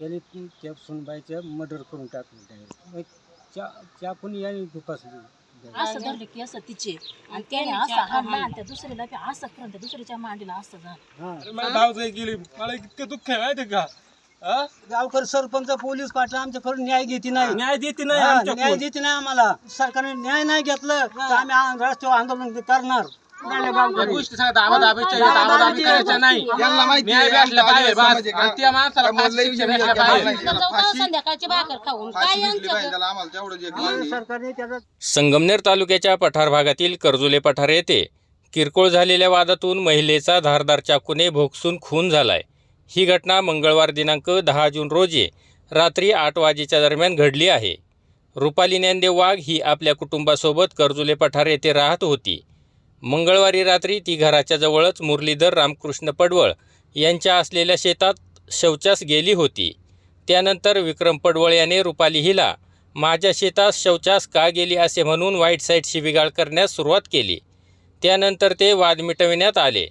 त्याने ती त्या सुनबाईचं मर्डर करून टाकलं direct. मग चाकून याने दुपासली असं धरले की असं तिचे. आणि त्याने असं हाणला आणि त्या दुसरीला बी असं करून त्या दुसऱ्याच्या मांडीला असं झालं. मला भाव जाई गेली. मला इतकं दुःख आहे माहिती का? हा? गावकर सरपंच पोलीस पाटील आमच्याकडून न्याय घेते नाही. न्याय देते नाही हा, आमच्या न्याय देते नाही आम्हाला. सरकारने न्याय नाही घेतलं तर आम्ही आ- रस्त्यावर आंदोलन करणार. गोष्टी सांगता आबादाबीच्या आहेत, आबादाबी करायच्या नाही. न्याय भेटला पाहिजे बस. आणि त्या माणसाला फाशी शिक्षा भेटल्या पाहिजे. जाऊ संध्याकाळची भाकर खाऊन काय यांचं आम्हाला सरकारने त्याचा संगमनेर तालुक्याच्या पठार भागातील कर्जुले पठार येथे किरकोळ झालेल्या वादातून महिलेचा धारदार चाकूने भोगसून खून झालाय. ही घटना मंगळवार दिनांक दहा जून रोजी रात्री आठ वाजेच्या दरम्यान घडली आहे. रुपाली ज्ञानदेव वाघ ही आपल्या कुटुंबासोबत कर्जुले पठार येथे राहत होती. मंगळवारी रात्री ती घराच्या जवळच मुरलीधर रामकृष्ण पडवळ यांच्या असलेल्या शेतात शौचास गेली होती. त्यानंतर विक्रम पडवळ याने रुपाली हिला माझ्या शेतात शौचास का गेली असे म्हणून वाईट साईड शिबिगाळ करण्यास सुरुवात केली. त्यानंतर ते वाद मिटविण्यात आले.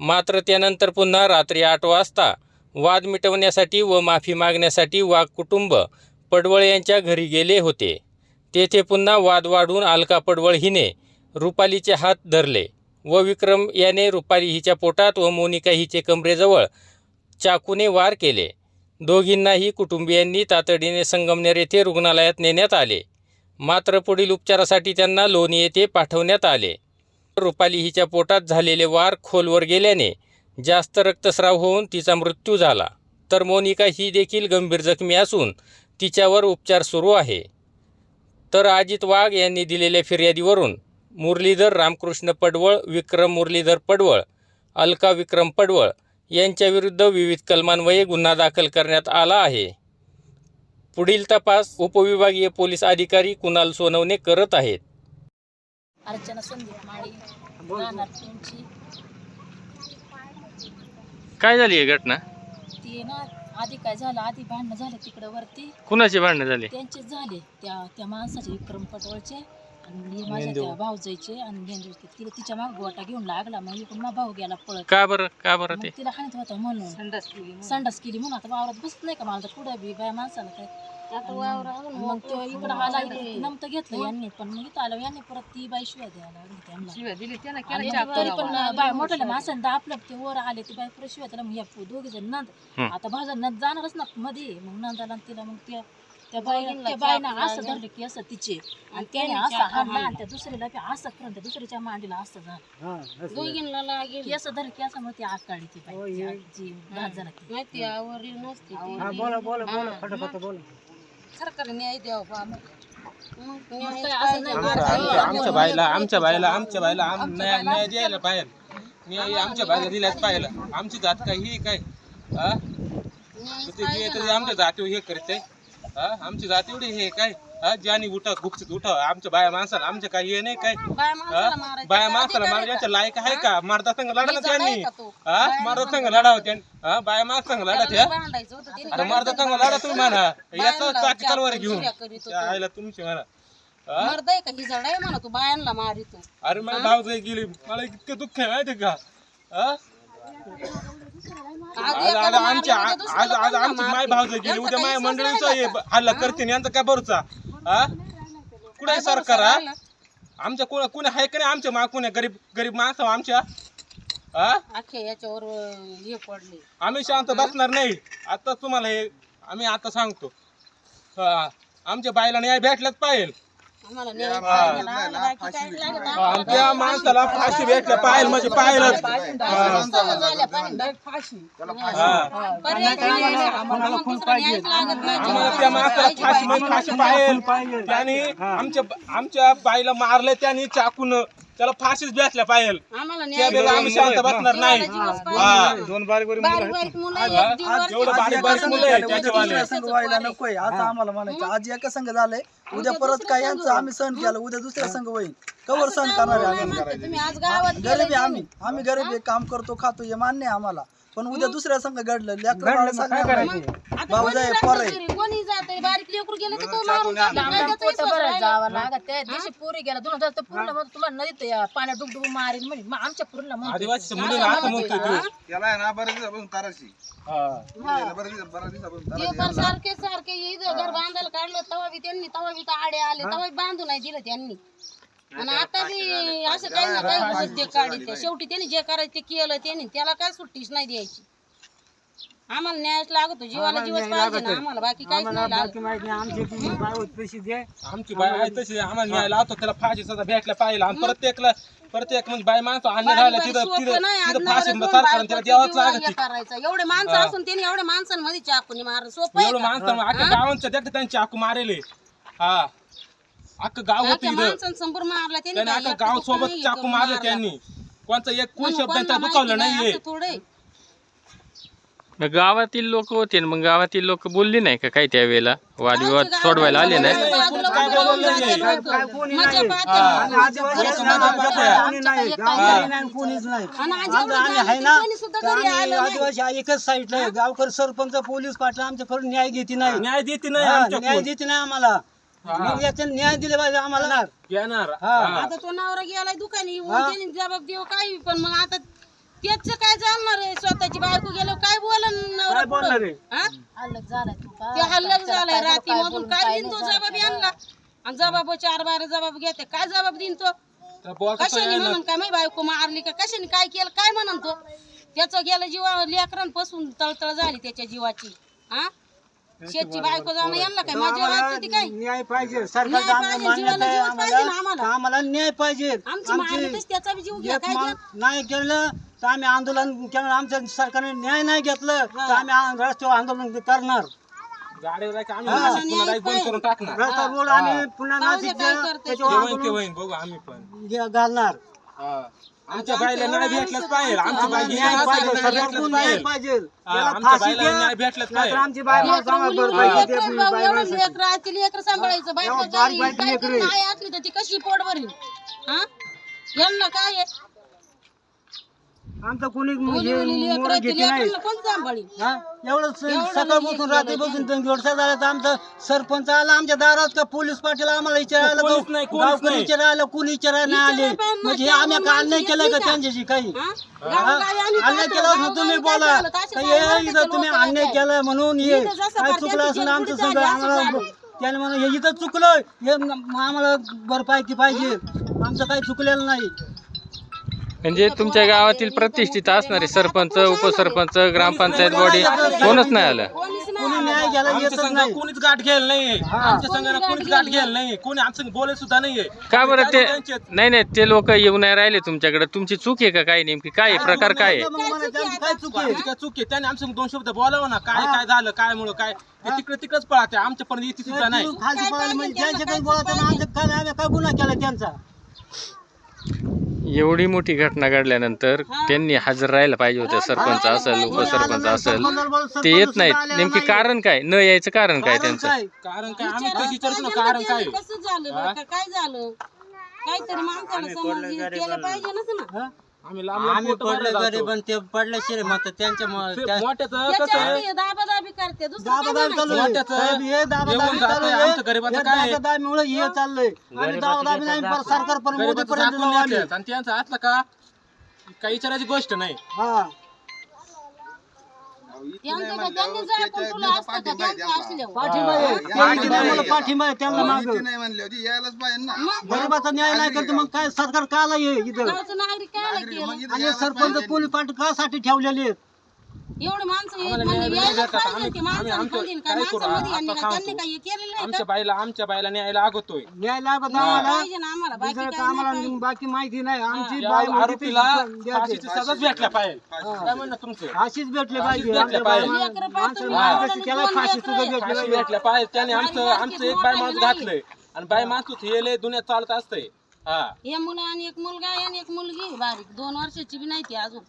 मात्र त्यानंतर पुन्हा रात्री आठ वाजता वाद मिटवण्यासाठी व माफी मागण्यासाठी वाघ कुटुंब पडवळ यांच्या घरी गेले होते. तेथे पुन्हा वाद वाढून अलका पडवळ हिने रुपालीचे हात धरले व विक्रम याने रुपाली हिच्या पोटात व मोनिका हिचे कमरेजवळ चाकूने वार केले. दोघींनाही कुटुंबियांनी तातडीने संगमनेर येथे रुग्णालयात नेण्यात आले. मात्र पुढील उपचारासाठी त्यांना लोणी येथे पाठवण्यात आले. रुपाली हिच्या पोटात झालेले वार खोलवर गेल्याने जास्त रक्तस्राव होऊन तिचा मृत्यू झाला. तर मोनिका ही देखील गंभीर जखमी असून तिच्यावर उपचार सुरू आहे. तर अजित वाघ यांनी दिलेल्या फिर्यादीवरून मुरलीधर रामकृष्ण पडवळ विक्रम मुरलीधर पडवळ अलका विक्रम पडवळ यांच्याविरुद्ध विविध कलमान्वये गुन्हा दाखल करण्यात आला आहे. पुढील तपास उपविभागीय पोलीस अधिकारी कुणाल सोनवणे करत आहेत. अर्चना संदीप माळी राहणार तुमची. काय झाली ही घटना? ती ना आधी काय झालं? आधी भांडणं झाले तिकडं वरती. कुणाची भांडणं झाली? त्यांचेच झाले त्या त्या माणसाचे विक्रम पटवळचे आणि हे माझ्या त्या भाऊजाईचे आणि तिला तिच्या माग गोटा घेऊन लागला. मग इकडून भाऊ गेला पळत. का बरं? का बरं मग ते? तिला हाणत होता म्हणून. संडास केली म्हणून. आता वावरात बसत नाही का? मला तर कुठं बी बाया माणसाला काय? आणि मग तो इकडं आला इकडे नमतं घेतलं यांनी. पण मग इथं आलं यांनी परत ती बाई शिवाय द्यायला लागली त्यांना आणि मग तरी पण बाय मोठ्याला माणसाने दापलं ते वर आले ती बाई परत शिवाय त्याला मग या दोघी जण नंद. आता भाजा नंद जाणारच ना मध्ये. मग नंदाला आणि तिला मग त्या त्या बाई त्या बाईनं असं धरले की असं तिचे. आणि त्याने असं हाणला आणि त्या दुसरीला असं करून त्या दुसऱ्याच्या मांडीला असं झालं. हा असं. की असं धरलं की असं मग ती आकाळी ती बाई. जी आवरली नसती ती. हा बोला बोला बोला फटाफट बोला. सरकारने न्याय द्यावा बा आम्हाला. मग न्याय मग काय असं नाही आमच्या बाईला आमच्या बाईला आमच्या बाईला आम- न्याय न्याय द्यायला पाहिजे. न्याय आमच्या बाईला दिल्याच पाहिजे. आमची जात काय ही काय? हा? ते जे तरी आमच्या जातीवर हे करते. हा? आमची जात एवढी हे काय? हा? ज्यानी उठा गुपचित उठा. आमच्या बाया माणसाला आमच्या काही हे नाही काय? बाया माणसाला हा? मारायचं. बाया? माणसाला अधिकार लायक आहे का? मारता संघ लढा ना त्यांनी. जाणार का तो? हा? मारता संघ लढा होत्या हा? बाया माणसा संघ लढा? त्या त्याला भांडायचं होतं त्याने अरे मारता संघ लढा तुम्ही म्हणा. याचा बायांना चाकी तलवार घेऊन. चुऱ्या करीत होतो. त्या आईला तुमची म्हणा. हा? मर्द आहे का? ही जड आहे म्हणा तू. बायांना मारितो अरे मला भाव गेली. मला इतकं दुःख आहे माहिती का? हा? आज आज मारलं, उद्या आज आज आमची माय मारते. भाव गेली उद्या माय मंडळीचा हे? हल्ला करते यांचा काय भरोसा? हा कुठे सरकार हा? आमच्या कोण कोणी आहे का नाही आमच्या मा कोणी गरीब गरीब माणसं आमच्या? हा याच्यावर अं, हे पडले. आम्ही शांत बसणार नाही. आता तुम्हाला हे आम्ही आता सांगतो. हा. आमच्या बाईला न्याय भेटलाच पाहिजे त्या माणसाला फाशी भेटल्या पाहिजे. म्हणजे पाहिलंच. आम्हाला त्या माणसाला फाशी म्हणजे फाशी पाहिजे. त्याने आमच्या आमच्या बाईला मारलं त्याने चाकून त्याला फाशीच भेटल्या पाहिजे आम्हाला त्या न्याय बेगा आम्ही शांत बसणार नाही. हा दोन बारीक बारीक बारीक बारीक मुलं? एक बारीक बारीक मुलं आहे त्याच्यावाले. दुसऱ्या संघ व्हायला नकोय असं आम्हाला म्हणायचं. आज एका संघ झालंय उद्या परत काय यांचं आम्ही सहन केलं उद्या दुसऱ्या संघ होईल. कवर सहन करणार आहे आम्ही? म्हणते तुम्ही? आज गावात गरीब आहे आम्ही. आम्ही गरीब आहे काम करतो खातो हे मान्य आहे आम्हाला. पण उद्या दुसऱ्या संघ घडलं घडलं मग काय लेकरं आता कोणी जाय, पोरं आहे. घरी, जाते बारीक लेकरू गेलं तर तो मारून टाकतो. काय त्याचा पोट विश्वास भरायला राहिला? जावं लागत त्या दिवशी पुरी गेला दोन हजार तर पूर्ण मग तुम्हाला नदीत या पाण्यात डुबडुब मारीन म्हणजे मग आमच्या पूर्ण म्हणतो आदिवासी मुलीला आता म्हणतोय. तो. त्याला आहे ना बरेच दिवसापासून ताराशी. हा. त्याला बरेच दिवस- बऱ्याच दिवसापासून ते ताराशी पण सारखे सारखे इथं घर बांधायला काढलं तवा बी त्यांनी तवा बी तर आडे आले तवा बी बांधून नाही दिलं त्यांनी. आणि आता बी असं काही ना काही काढित शेवटी त्यांनी जे करायचं ते केलं त्यांनी. त्याला काय सुट्टीच नाही द्यायची. आम्हाला न्यायच लागतो जीवाला जीवच पाहिजे ना आम्हाला बाकी काहीच आम्हाला नाही लागत बाकी माहिती नाही आमची ती बाय होती तशी दे आमची बाय आहे तशी आम्हाला न्यायला लावतो त्याला फाशी सध्या भेटल्या पाहिजे. आणि प्रत्येकला प्रत्येक म्हणजे बाय माणसं आणले राहिलं तिथं तिथं नाही, तिथं फाशी दोन सरकारने त्याला द्यावंच लागत करायचं. एवढे माणसं असून त्यांनी एवढ्या माणसांमध्ये चाकूनी मार सोपं आहे एवढं का? माणसं अख्ख्या गावांच्या देखत त्यांची चाकू मारेले. हा. अख्खं गाव होतं इथं. माणसांसमोर मारला त्यांनी त्याने काय अख्खा एकटं गाव सोबत नाही, चाकू मारले. त्यांनी. कोणचा एक कोण म्हणून शब्द त्यांचा कोणाला दुखावलं माहिती नाहीये. असं थोडं आहे. मग गावातील लोक होते न मग गावातील लोक बोलली नाही का काही त्यावेळेला वादविवाद सोडवायला आले नाही. आदिवासी एकच साईडला आहे. गावकरी सरपंच पोलीस पाटील आमच्याकडून न्याय घेते नाही. न्याय देते नाही हा, आमच्या न्याय देते नाही आम्हाला. मग याचा न्याय दिले पाहिजे आम्हाला. घेणार. हा. हा. आता तो नवरा गेलाय दुकानी हा. जबाब देऊ काही पण मग आता त्याच काय चालणार आहे? स्वतःची बायको गेलो काय बोलन नवरा काय बोलणार पुढं? आहे? हा? हल्लक झालाय तू का? ते हल्लक झालाय. काय रात्री काय मधून बोलून काय काय देईन तो नाही जबाब आणला आणि जबाब चार बारा जबाब घेते. काय जबाब देईन तो? कशाने यायला. म्हणून काय? माही बायको मारली का? कशाने काय केलं? काय म्हणून तो? त्याचं गेलं जीवा लेकरांपासून तळतळ झाली त्याच्या जीवाची. हा? शेतची बायको जाणं यांना काय वाटतं ती काय? न्याय पाहिजे. न्याय आम्हाला पाहिजे, मान्यता आहे जीवाला जीवच पाहिजे ना आम्हाला. आम्हाला. आम्हाला न्याय पाहिजे. आमची मारलीच त्याचा बी जीव घ्या एक काय मा- घ्या नाही केलं तर आम्ही आंदोलन केलं. आमच्या सरकारने न्याय नाही घेतलं तर आम्ही आ- रस्त्यावर आंदोलन करणार. गाडीवर आहे का आम्ही? नाशिक पुन्हा direct बंद करून टाकणार. रस्ता रोड आम्ही पुन्हा पाहू दे नाशिक काय करते. त्याच्यावर ते होईन ते आंदोलन होईन बघू आम्ही पण. घे- घालणार. हा. आमच्या बाईला न्याय भेटलाच पाहिजे. आमच्या बाई न्याय पाहिजे पाहिजे. हा, आमच्या बाईला न्याय भेटलाच लेकरं सांभाळायचं. बायको काय असली तर ती कशी पोट भरील हा? यांना काय आहे? आमचं कोणी म्हणजे मुली लेकरं मोर आहेत, ती घेते नाही. लेकरांना कोण सांभाळील हा? एवढं स- एवढं सकाळपासून म्हणजे रात्रीपासून तुम्ही व्यवसाय झाला तर आमचा सरपंच आला आमच्या दारात का पोलीस पाटील आम्हाला विचारायला कोणीच नाही, कोणीच गावकरी नाही. विचारायला कोणी विचारायला नाही आले. विचारायला पण म्हणजे मग आम्ही त्यावर अन्याय केलाय का त्यांच्याशी काही? हा? अन्याय केला असं तुम्ही बोला. काय का हे इथं तुम्ही अन्याय. केलाय म्हणून हे इथं जसं काय चुकलं ते असेल आमचं सगळं? झाली असं आम्हाला. त्याने म्हणून हे इथं चुकलं. हे आम्हाला भरपाई ती पाहिजे. आमचं काही चुकलेलं नाही. म्हणजे तुमच्या गावातील प्रतिष्ठित असणारे सरपंच उपसरपंच ग्रामपंचायत बॉडी कोणच नाही आलं. कोणीच नाही कोणी न्याय घ्यायला येतच संघ नाही. कोणीच गाठ घ्यायला नाहीये. आमच्या संघाला कोणीच गाठ घ्यायला नाहीये. कोणी आमच्या संग बोलत सुद्धा नाहीये. का बरं ते नाही नाही ते लोक येऊ नाही राहिले तुमच्याकडे. तुमची चूक आहे का काय नेमकी? काय आहे? प्रकार काय आहे? मग म्हणायचं आमची काय चुकी आहे? आमची काय चूक आहे? त्याने आमच्या संग दोन शब्द बोलावं ना. काय काय झालं? काय मुळे? काय? ते तिकडे तिकडेच पळाते. आमच्या पण इथे सुद्धा नाही खालची पळाली म्हणजे त्यांच्या काही ना आमच्या काय आम्ही काय गुन्हा केला त्यांचा? एवढी मोठी घटना घडल्यानंतर त्यांनी हजर राहायला पाहिजे होतं सरपंच असेल उपसरपंच असेल. ते येत नाहीत. नेमकी कारण काय? न यायचं कारण काय त्यांचं? कारण काय? आम्ही कशी विचारतो ना कारण काय? कसं झालं बरं का, काय झालं? काहीतरी माणसाला समज केलं पाहिजे ना आम्ही लांब लांब आम्ही पोटं पडले गरीब. आणि ते पडले शिरे त्यांच्यामुळे ते मोठ्याचं कसं त्याच्या आहे? आधी दाबादाबी करते दुसरं काय दाबादाबी चालू आहे. वाट्याचं साहेब, हे दाबादाबी चालू आहे. आमचं गरिबाचं हे काय आहे? दाबादाबीमुळे हे चाललंय. आम्ही दाबादाबी नाही पर सरकार पण गरीबाचं मोदीपर्यंत जाऊ आणि त्यांचं का? काही विचारायची गोष्ट नाही. हा. यांचं काय त्यांनी जर आपण तुला असतं का त्यांचं असल्यावर पाठिंबा आहे. नाही मला पाठिंबा आहे त्यांना मागं. इथे नाही म्हणले होती यायलाच पाहिजे ना. गरिबाचा न्याय नाही करते मग काय सरकार का आला हे इथं? गावचं नागरिक काय केलं? आणि सरपंच पोलीस पाटील कासाठी ठेवलेले आहेत? एवढे माणसं येत आम्हाला म्हणजे न्याय यायलाच भेटत. पाहिजे आम्ही- ते आम्ही माणसाला आमचं खातील काय काय करू? माणसांमध्ये यांनी आता काय- सांगतो. त्यांनी काही केलेलं नाही आमच्या का बाईला आमच्या बाईला न्यायला अगोतोय न्याय लागत आम्हाला? पाहिजे ना आम्हाला. बाकी दुसरं काय का आम्हाला नाही बाकी माहिती नाही. आमची या बाई ती आरोपीला द्यायची. फाशीची सजाच भेटल्या पाहिजे. काय म्हणणं तुमचं? अशीच भेटले पाहिजे. भेटल्या आमच्या पाहिजे. पाहतो, मारायचं त्याला दोन फाशी लेकरं सुद्धा आहे. भेटली फाशी पाहिजे. भेटल्या पाहिजे. त्याने आमचं आमचं एक बाय माणूस. घातलंय. आणि बाय माणूस हे लय दुनियात चालत असतंय. हा. हे मुलं आणि एक मुलगा आहे आणि एक मुलगी बारीक. दोन वर्षाची बी नाही ती अजून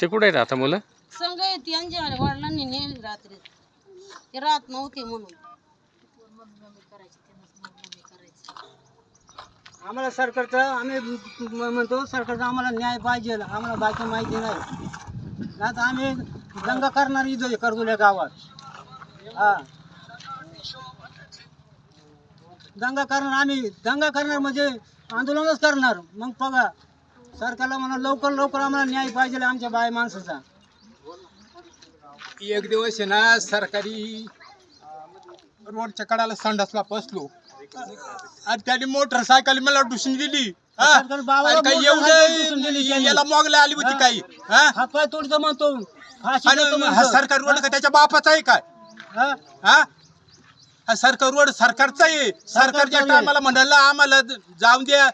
ते कुठे आहेत आता मुलं? संघ आहे ती यांच्या वडिलांनी नेली रात्री. ते राहत नव्हते म्हणून. आम्हाला सरकारचं आम्ही म- म्हणतो सरकारचा आम्हाला न्याय पाहिजे आम्हाला बाकी माहिती नाही. नाही तर आम्ही दंगा करणार इथं करगुल्या गावात. हा. दंगा करणार आम्ही. दंगा करणार म्हणजे आंदोलनच करणार. मग बघा. सरकारला म्हणा लवकर लवकर आम्हाला न्याय पाहिजे आमच्या बाय माणसाचा एक दिवस आहे ना सरकारी रोडच्या कडाला संडासला बसलो आणि त्याने मोटरसायकल मला डुसून दिली हा? सरकार बाबाला आणि काही मोटरसायकल डुसून दिली त्याने. याला मोगला आली होती काही हा? हात पाय तोडतो म्हणतो फाशी आणि देतो हा म्हणतो. सरकारी रोड का त्याच्या बापाचा आहे काय हा? हा हा सरकार रोड सरकारचा आहे सरकारच्या आहे. टायमाला म्हणाला आम्हाला जाऊन द्या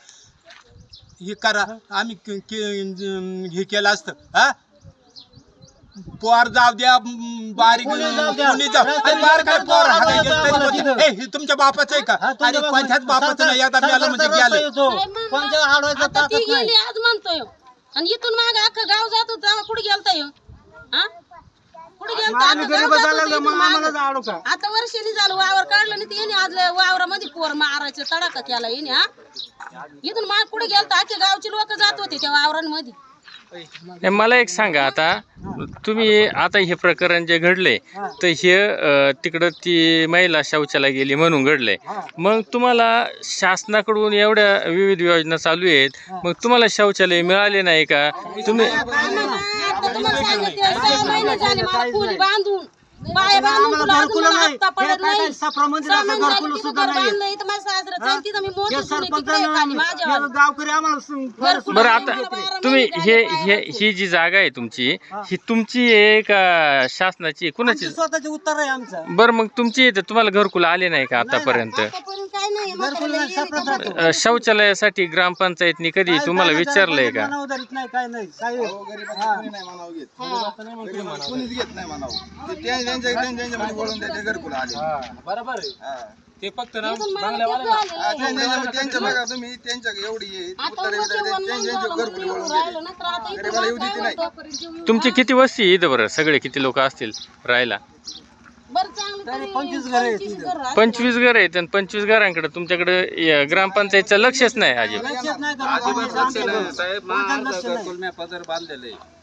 हे करा. आम्ही के- के- हे केलं असतं. हा? पोर जाऊ द्या म, बारीक कोणी जाऊ द्या. कोणी जाऊ. रस्त्याने आणि बार काय रस्त्याने पोर जाऊ हाणायला द्या गेलं तरी आम्हाला बोलतात, तिथं. "ए, हे तुमच्या बापाचं आहे का? हा, तुमच्या अरे बाबा- कोणत्याच बापाचं नाही. म्हणजे गेलं येतो. साहेब, मग कोणत्या आडवायचा आता ती ताकद नाही. गेली आज म्हणतोय. आणि इथून माग अख्खं गाव जात होतं तेव्हा कुठे गेलता ह्यो? हा? आम्ही गरीब झालं मग. आम्हाला का? आता वर्षांनी झालं वावर काढलं नाही त्याने आज वावरामध्ये पोर मारायचं तडाखा केला येणे हा? इथून माग कुठे गेलता अख्खे गावचे लोक जात होते त्या वावरांमध्ये. नाही, मला एक सांगा आता. तुम्ही आता हे प्रकरण जे घडले तर हे अ, तिकडं ती महिला शौचालय गेली म्हणून घडले. मग तुम्हाला शासनाकडून एवढ्या विविध योजना चालू आहेत. मग तुम्हाला शौचालय मिळाले नाही का? तुम्ही आम्हाला तुम्हाला सांगितलं सहा महिने झाले मला खोली बांधून बाया बांधून आम्हाला तुला अजून घरकुलं मला नाही. हप्ता पडत काय नाही. काय सापरामध्ये सहा राहतं, महिने झाले घरकुलं तिथं सुद्धा घर नाही. बांधलं इथं माझ्या सासरा? तिथं मी मोठी सुनी सरपंच तिकडे खाली माझ्या गावकरी आम्हाला स- घरकुलं बरं नाही, आता बारा तुम्ही हे हे ही जी जागा आहे तुमची ही. तुमची आहे का शासनाची कुणाची? स्वतःचे उत्तर आहे आमचं. बरं मग तुमची तर तुम्हाला घरकुल आले नाही का आतापर्यंत? शौचालयासाठी ग्रामपंचायतनी कधी काय- तुम्हाला विचारलंय का? मनावर धरीत नाही काय नाही. त्यांच्या त्यांच्या वळून ते घरकुल आले बरोबर आहे हा. ते फक्त ना बांगल्यावाला हा? त्यांच्या त्यांच्या बघा तुम्ही त्यांच्या एवढी आता उत्तर येतात, त्यांच्या घरकुल वळून गरीबाला येऊ देते नाही. तुमची किती वस्ती आहे इथं बरं सगळे किती लोक असतील राहायला बरं चांगलं तरी तरी पंचवीस घरं आहेत आणि पंचवीस घरांकडे तुमच्याकडे य- ग्रामपंचायतचं लक्षच नाही अजिब लक्षात नाही करत कोणी आमच्या घरी. साहेब कोणत्या माझं लक्ष नाही. घरकुल मी पदर बांधलेलं आहे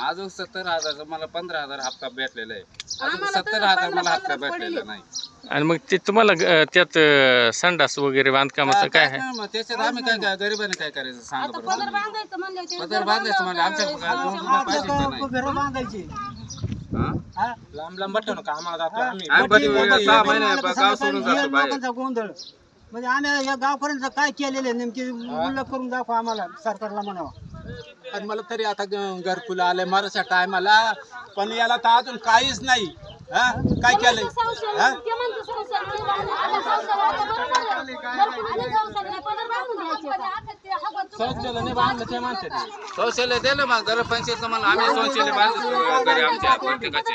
अजून सत्तर हजारचं मला पंधरा हजार हप्ता भेटलेला आहे अजून आम्हाला सत्तर तर हजार पंधरा- मला हप्ता पंधराच भेटलेला पडले. नाही आणि मग ते तुम्हाला त्यात अ, संडास वगैरे बांधकामाचं काय आहे मग त्याच्यात आम्ही काय काय गरिबाने काय करायचं सांगा आता पदर. बांधायचं म्हणलं ते पदर घर बांधायचं म्हणजे आमच्या बांधावं घरात दोन का? रुपये पाहिजे का आपल्या नाही घरं बांधायची हा? हा? लांब लांब बटन का आम्हाला जातो आम्ही सहा गाव सोडून हे जातो बाहेर. लोकांचा गोंधळ म्हणजे आम्ही या गावकऱ्यांचं काय केलेलं आहे नेमकी उल्लेख करून दाखवा आम्हाला सरकारला म्हणावं आणि मला तरी आता घरकुल आलंय माराच्या टायमाला. पण याला तर अजून काहीच नाही. हा? काय केलंय? हा? शौचालय नाही बांधलं ते म्हणते. ते. शौचालय दिलं मग ग्रामपंचायत मला आम्ही शौचालय बांधतो. घरी आमच्या प्रत्येकाच्या?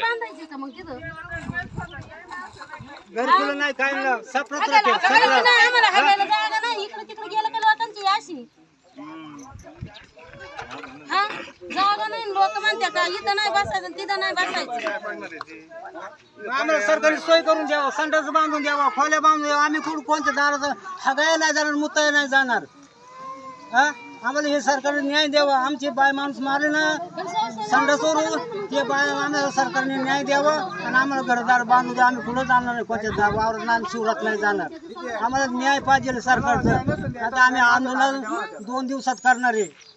घरकुलं नाही काय सपरात राहते सपरात. नाही, आम्हाला हागायला जागा नाही. इकडं तिकडं गेलं का लोकांची अशी हा जागा नाही लोक म्हणते का इथं नाही बसायचं आणि तिथं नाही बसायचं आम्हाला सरकारी सोय करून द्यावा संडास बांधून द्यावा खोल्या बांधून द्यावा. आम्ही कुठं कोणत्या दारात हगाय नाही जाणार मुताय नाही जाणार. हा? आम्हाला हे सरकारने न्याय द्यावा. आमचे बाय माणूस मारले ना संडासवरून ते बाय आम्हाला सरकारने न्याय द्यावा आणि आम्हाला घरदार बांधून द्या. आम्ही कुठं जाणार नाही कोणत्या दा- वावरात नाही शिवरात नाही जाणार. आम्हाला न्याय पाहिजे सरकारचं. आता आम्ही आंदोलन दोन दिवसात करणार आहे.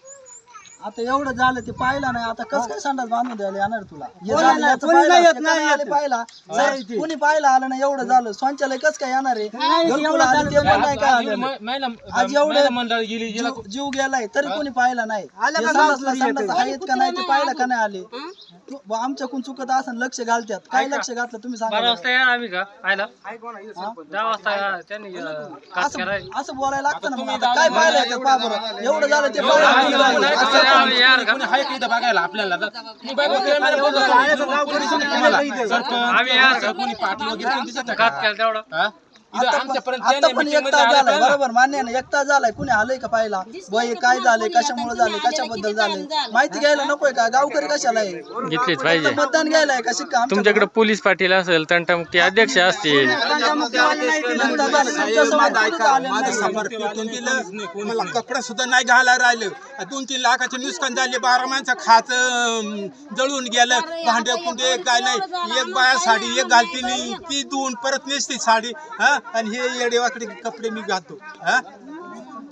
आता एवढं झालं ते पाहिलं नाही. आता कसं काय संडास बांधून द्यायला येणार तुला? हे कोणी झालं नाही, याचं कोणी पाहिलं, नाही येत, ते नाही आले येत. पाहिला. नाही जर ते. कोणी पाहिलं आलं नाही एवढं झालं. शौचालय कसं काय येणार आहे? घरकुल एवढं आलं, झालं ते पण नाही काय आलं. आज एवढं महिला मंडळ गेली गेला जीव जीव गेलाय तरी कोणी पाहिला नाही. हे संडास? आहेत का नाही ते पाहिलं का नाही आले? तू- ब- आमच्याकडून चुकत असं लक्ष घालतात काय लक्ष घातलं तुम्ही सांगा बरं. आम्ही का? आयला? दहा वाजता त्यांनी असं असं बोलायला लागतं ना मग. आता काय पाहिलंय का पहा बरं. एवढं झालं ते पाहिलं इथं बघायला आपल्याला? मला. सरपंच, कोणी पाटील वगैरे दिसत का? आता आमच्यापर्यंत पण- आता त्याने पण meeting एक मध्ये तास आलं झालाय. बरोबर मान्य ना एक तास झालाय. कुणी आलंय का पाहिला वय काय झाले कशामुळे झाले कशाबद्दल झाले? माहिती घ्यायला नकोय का? गावकरी कशाला आहे? घेतलीच पाहिजे. मतदान घ्यायला आहे का? शिक्का आमच्या तुमच्याकडे पोलीस पाटील असेल तंटामुक्ती अध्यक्ष असतील. झालं. नाही. दिलं मला कपडे सुद्धा नाही घालायला राहिलं. दोन तीन लाखाचे नुकसान झाले. बारा माणसं खात अं, जळून गेलं. भांडे कुंडे काय नाही. एक बाया साडी एक घालते मी ती धुवून परत नेसते साडी. हा? आणि हे येडेवाकडे कपडे मी घालतो हा?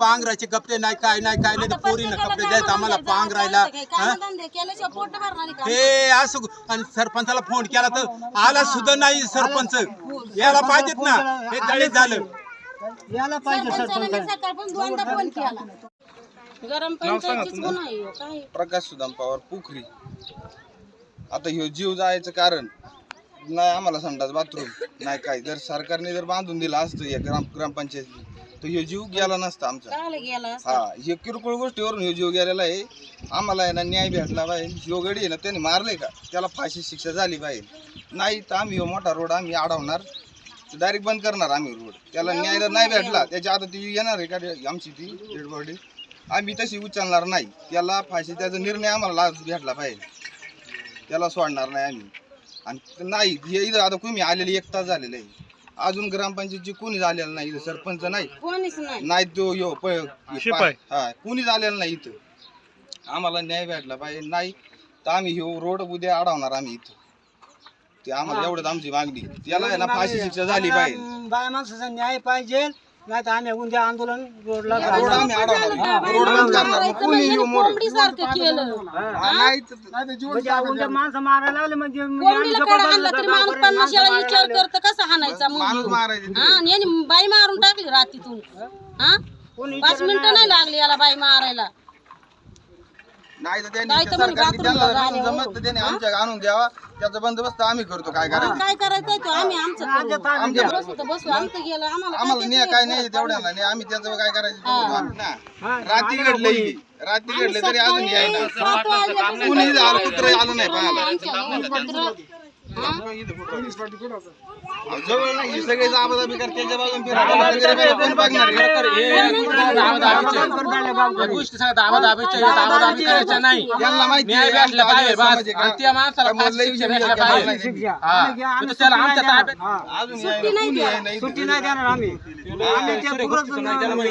पांघराचे कपडे नाही काय नाही काय नाही पोरीनं कपडे द्यायचं आम्हाला पांघरायला हा? भरणार का? हे असं आणि सरपंचाला फोन केला तर आला सुद्धा नाही सरपंच. याला पाहिजेत ना हे दळीत झालं. याला पाहिजे सरपंच. गरम पंचायतीच गुन्हा आहे काय? प्रकाश सुदाम पवार पोखरी. आता ह्यो जीव जायचं कारण नाही आम्हाला संडास बाथरूम. नाही काय जर सरकारने जर बांधून दिलं असतं या ग्राम ग्रामपंचायत तर ह्यो जीव गेला नसता आमचा. गेला हा हे किरकोळ गोष्टीवरून ह्यो जीव गेलेला आहे. आम्हाला आहे ना न्याय भेटला पाहिजे. ह्यो गडी आहे ना त्याने मारले का? त्याला फाशी शिक्षा झाली पाहिजे. नाही तर आम्ही ह्यो मोठा रोड आम्ही अडवणार. डायरेक्ट बंद करणार आम्ही रोड. त्याला न्याय जर नाही भेटला. त्याच्या आता ती येणार आहे का? रे- आमची ती डेड बॉडी आम्ही तशी उचलणार नाही. त्याला फाशी त्याचा निर्णय आम्हाला ला- भेटला पाहिजे. त्याला सोडणार नाही आम्ही. आणि नाही हे इथं आता तुम्ही आलेले एक तास झालेलं आहे. अजून ग्रामपंचायतची कोणी झालेलं नाही इथं सरपंच नाही. कोणीच नाही. नाही तो यो प- शिपाई. हा कुणीच आलेलं नाही इथं. आम्हाला न्याय भेटला पाहिजे. नाही तर आम्ही ह्यो रोड उद्या अडवणार आम्ही इथं. ते आम्हाला एवढंच आमची मागणी. त्याला आहे ना फाशी शिक्षा झाली पाहिजे. बाया माणसाचा न्याय पाहिजे. नाही तर आम्ही उद्या आंदोलन रोडला रोड आम्ही अडवणार रोड बंद करणार मग कुणी येऊ मोर? कोंबडी सारखं केलं. नाही तर- म्हणजे उद्या माणसं मारायला लागले म्हणजे म्हणजे आम्ही कोंबडीला जबरदस्त कडा आणला तरी गाव माणूस पन्नास वेळा मारायला विचार. करत कसा हाणायचा माणूस मुलगी मारायचे हा आणि याने बाई मारून टाकली रात्रीतून हा? कोणी पाच मिनिटं नाही लागली याला बाई मारायला. नाही तर त्यांनी तर सरकारने हो. जमत तर त्याने आमच्या आणून द्यावा त्याचा बंदोबस्त आम्ही करतो काय करायचं काय करायचं तो आम्ही आमचं करू. आमच्या बसू तर बसू आमचं गेलं आम्हाला काय आम्हाला नाही काय हे नाही करता तेवढ्या नाही आम्ही त्याचं काय करायचं ते बघू आम्ही ना. रात्री घडलं ही. रात्री घडले तरी अजून सकाळी यायला सात वाजल्यापासून कुणी आलं कुत्र आलं नाही पाहायला आमच्या घरी कुत्रं. हा? जवळ नाही सगळे जाबाजाबी करते त्याच्या बाजून गोष्टी सगळ्या दाबादाबीच्या दाबादाबी करायच्या नाही. यांना माहिती न्याय भेटला पाहिजे बस. आणि त्या माणसाला लई शिक्षा भेटला पाहिजे. हा. तर त्याला आमच्या देणार. हा. सुट्टी नाही नाही सुट्टी नाही देणार आम्ही. आम्ही ते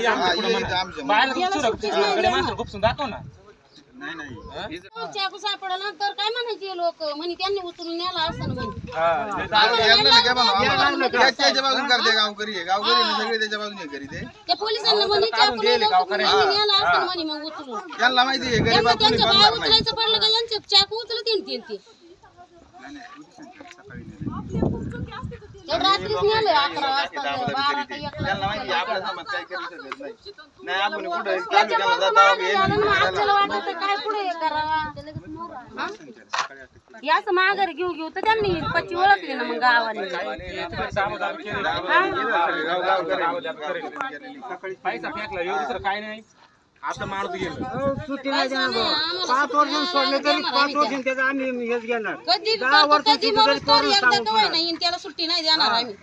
आमच्या बाहेर देणार. माणसं गुपसून दाखव ना. चाकू सापडला तर काय म्हणायचे लोक? म्हणे त्यांनी उचलून नेला असं म्हणे. नाही त्याच्या बाजून करते गावकरी आहे गावकरी आहे, सगळे त्याच्या बाजून हे करीत आहे. त्या पोलिसांना म्हणे चाकू नाही नेला मग उचलून यांना माहिती आहे त्यांना कोणी त्यांच्या नाही उचलायचं पडलं का यांचे चाकू उचलत येईल ते. रात्रीच नेलं अकरा वाजता बारा एक त्याच्यामुळे तर झालं ना, वाटत काय पुढे हे करावा. हा? हे असं माघारी घेऊ घेऊ तर त्यांनी पच्ची ओळखली ना मग गावाने. पैसा फेकला एवढं दुसरं काय नाही. आता माणूस गेलं. हो, सुट्टी नाही देणार पाच वर्ष सोडले तरी पाच आम्ही वर्ष त्याचं आम्ही हेच घेणार. कधी दहा कधी तर एकदा. नाही आणि त्याला सुट्टी नाही देणार आम्ही.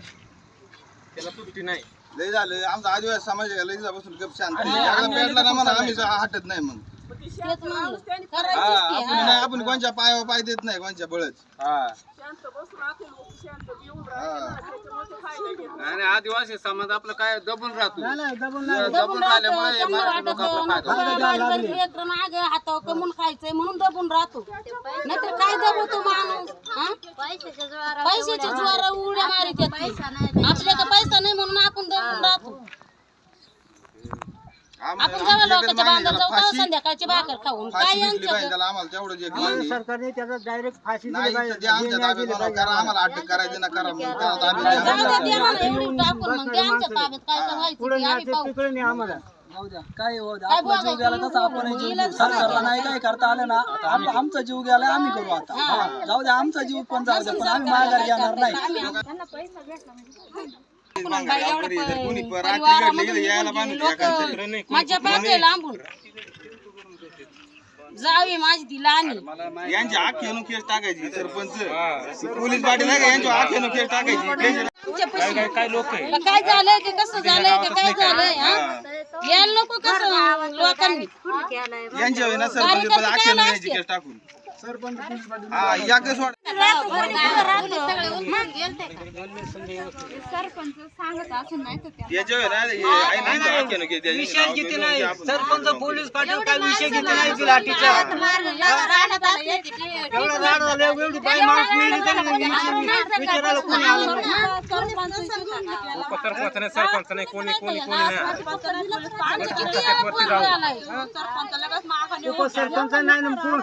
त्याला सुट्टी नाही. लय झालं. आमचा आदिवासी समाज आहे, लय दिवसापासून गप शांत आहे. याला पेटला ना म्हणा आम्ही हटत नाही मग तेच म्हणलं. करायचंच ते, आपण हा. नाही आपण कोणच्या पायावर पाय देत नाही कोणच्या बळच. हा. आणि आदिवासी समाज आपलं काय दबून राहतो. नाही, नाही, दबून नाही. दबून राहतो त्यांना वाटत. नको लेकरं मागं हातावर कमून खायचंय म्हणून दबून राहतो. नाहीतर काय दबवतो माणूस? हा? पैशाच्या ज्वारा उड्या मारित आपल्याकडे पैसा नाही म्हणून आपण दबून राहतो. आपण जेव्हा आमच्या लोकांच्या इकडे बांधात मान्य जाऊ आहे, तेव्हा फाशी- संध्याकाळची भाकर खाऊन काय फाशी भेटली पाहिजे यांचं त्याला आम्हाला तेवढं जे आम्हाला मान्य आहे. सरकारने त्याचा डायरेक्ट फाशी दिली नाही पाहिजे तर ते आमच्या न्याय ताब्यात दिली बनवा. पाहिजे करा आम्हाला अटक करायची ना करा मग त्याला ताब्यात जाऊ द्या. द्या द्या ना एवढी टाकून मग द्या आमच्या ताब्यात काय तर व्हायचं पुढे ते आम्ही न्यायचे पाहू तिकडे नाही आम्हाला जाऊ द्या काय हो द्या काय आपला जीव गेला? तसा आपण जीव. सरकारला नाही काय करता आलं ना आमचा जीव गेला आम्ही करू आता जाऊ द्या आमचा जीव पण जाऊ द्या पण आम्ही माघार घेणार नाही बाई एवढं प- कोणी पण रात्री परिवारामधून घडली, यायला निघून बांधून गेली एका लोकं माझ्या पाठे लांबून जावे माझी ती लहानी यांची आख्यानु केस टाकायची सरपंच पोलीस पाटील आहे का यांची आख्यानु केस टाकायची केस- तुमच्या पशी काय लोक आहे का काय झालंय का कसं झालंय का काय झालंय हा यायला नको कसं लोकांनी यांच्या वेळी ना सरपंच पद आख्यानु घ्यायची केस टाकून हा या केस आहे. विषय घेते नाही. सरपंच पोलीस पाटील काय विषय घेते नाही ती लाठीचा एवढा राड झाला एवढी बाई माणूस मिळली तरी विचार- विचारायला कोणी आलं नाही. सरपंच नाही सरपंच नाही कोणी कोणी कोणी नाही. उपसरपंच नाही ना कोण-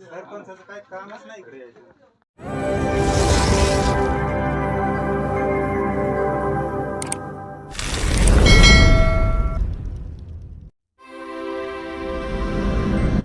सरपंचाचं काय कामच नाही इकडे यायचं.